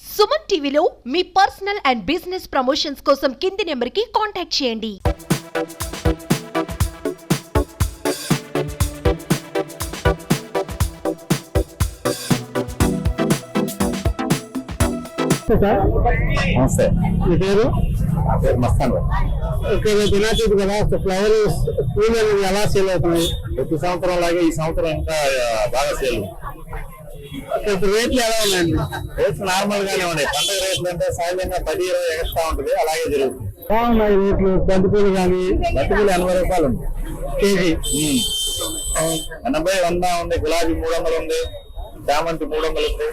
సుమన్ టీవీలో మీ personal and business promotions కోసం కింది నెంబర్కి కాంటాక్ట్ చేయండి. సార్. నమస్తే. మీ పేరు? నా పేరు మస్తాన్ భాయ్. ఇక్కడ వినాయక చవితి కదా అసలు ఫ్లవర్ పూలు అనేవి ఎలా సేల్ అవుతున్నాయి ప్రతి సంవత్సరం లాగే ఈ సంవత్సరం ఇంకా ఆ, బాగా సేల్ ఉంది. ఇక్కడ ఇప్పుడు రేట్లు ఎలా ఉన్నాయండి రేట్స్ నార్మల్ గానే ఉన్నాయి పండుగ రేట్లు అంటే సహజంగా పది ఇరవై ఎక్స్ట్రా ఉంటుంది అలాగే జరుగుతుంది బాగున్నాయి రేట్లు బంతి పూలు కానీ బతుకులు ఎనభై రూపాయలు ఉంది కేజీ ఉమ్. ఎనభై వంద ఉంది గులాబీ మూడు వందలు ఉంది చామంతి మూడు వందలు ఉంది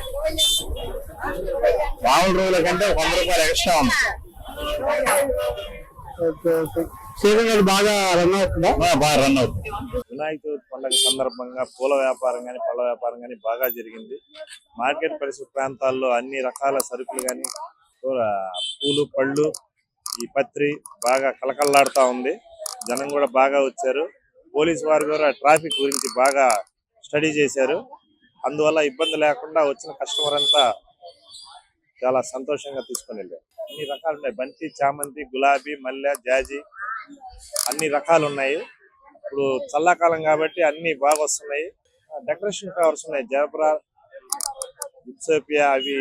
మామూలు రోజుల కంటే ఒక వంద రూపాయలు ఎక్స్ట్రా ఉంది ఓకే ఓకే సీజన్ బాగా రన్ అవుతుందా? బాగా రన్ అవుతుంది. వినాయక చవితి పండుగ సందర్భంగా పూల వ్యాపారం కానీ పళ్ళ వ్యాపారం కానీ బాగా జరిగింది. మార్కెట్ పరిసర ప్రాంతాల్లో అన్ని రకాల సరుకులు కానీ పూలు పళ్ళు ఈ పత్రి బాగా కలకల్లాడుతూ ఉంది. జనం కూడా బాగా వచ్చారు. పోలీస్ వారు కూడా ట్రాఫిక్ గురించి బాగా స్టడీ చేశారు. అందువల్ల ఇబ్బంది లేకుండా వచ్చిన కస్టమర్ అంతా చాలా సంతోషంగా తీసుకుని వెళ్ళారు. అన్ని రకాలు ఉన్నాయి. బంతి చామంతి గులాబీ మల్లె జాజి అన్ని రకాలు ఉన్నాయి ఇప్పుడు చల్లాకాలం కాబట్టి అన్ని బాగా వస్తున్నాయి డెకరేషన్ ఫ్లవర్స్ ఉన్నాయి. జబరా జిప్సోపియా అవి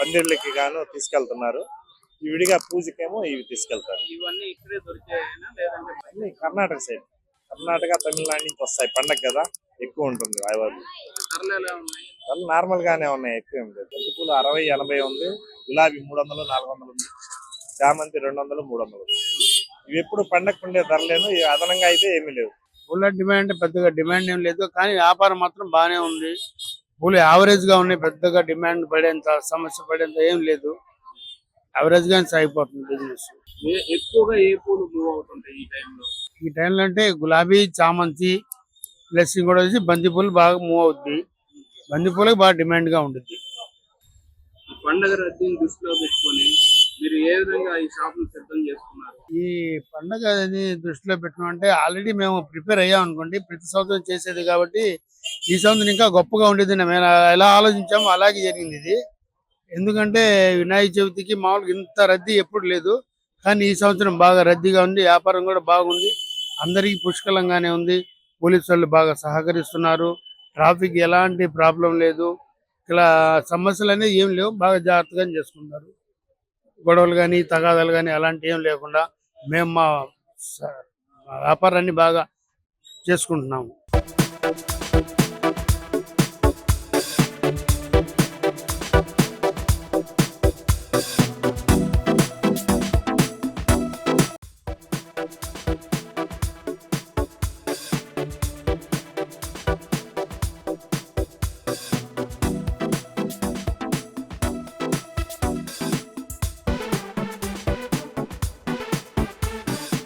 పందిళ్ళకి గాను తీసుకెళ్తున్నారు. ఈ విడిగా పూజకేమో ఇవి తీసుకెళ్తారు. ఇవన్నీ కర్ణాటక సైడ్. కర్ణాటక తమిళనాడు నుంచి వస్తాయి పండగ కదా. ఎక్కువ ఉంటుంది అవి ధరలు నార్మల్ గానే ఉన్నాయి. ఎక్కువ ఏం లేదు. బంతి పూలు అరవై ఎనభై ఉంది. గులాబీ మూడు వందలు నాలుగు వందలు ఉంది. చామంతి రెండు వందలు మూడు వందలు ఇవి ఎప్పుడు పండగకు ఉండే ధరలేను ఇవి అదనంగా అయితే ఏమీ లేవు. పూల డిమాండ్ పెద్దగా డిమాండ్ ఏం లేదు కానీ వ్యాపారం మాత్రం బాగానే ఉంది. పూలు యావరేజ్గా ఉన్నాయి పెద్దగా డిమాండ్ పడేంత సమస్య పడేంత ఏం లేదు. యావరేజ్ గానే సాగిపోతుంది బిజినెస్. ఎక్కువగా ఏ పూలు మూవ్ అవుతుంటాయి ఈ టైంలో? ఈ టైంలో అంటే గులాబీ చామంతి ప్లస్ కూడా వచ్చి బంతి పూలు బాగా మూవ్ అవుద్ది. బంతి పూలకు బాగా డిమాండ్గా ఉంటుంది పండగ రద్దీని దృష్టిలో పెట్టుకొని మీరు ఏ విధంగా ఈ షాప్ సిద్ధం చేసుకున్నారు? ఈ పండగ అనేది దృష్టిలో పెట్టుకుంటే ఆల్రెడీ మేము ప్రిపేర్ అయ్యాం అనుకోండి. ప్రతి సంవత్సరం చేసేది కాబట్టి ఈ సంవత్సరం ఇంకా గొప్పగా ఉండేది మేము ఎలా ఆలోచించామో అలాగే జరిగింది ఇది. ఎందుకంటే వినాయక చవితికి మామూలుగా ఇంత రద్దీ ఎప్పుడు లేదు. కానీ ఈ సంవత్సరం బాగా రద్దీగా ఉంది. వ్యాపారం కూడా బాగుంది. అందరికీ పుష్కలంగానే ఉంది. పోలీసు వాళ్ళు బాగా సహకరిస్తున్నారు. ట్రాఫిక్ ఎలాంటి ప్రాబ్లం లేదు. ఇలా సమస్యలు అనేది ఏం లేవు. బాగా జాగ్రత్తగా చేసుకుంటారు గొడవలు కానీ తగాదాలు కానీ అలాంటివి ఏం లేకుండా మేము మా స- మా వ్యాపారాన్ని బాగా చేసుకుంటున్నాము.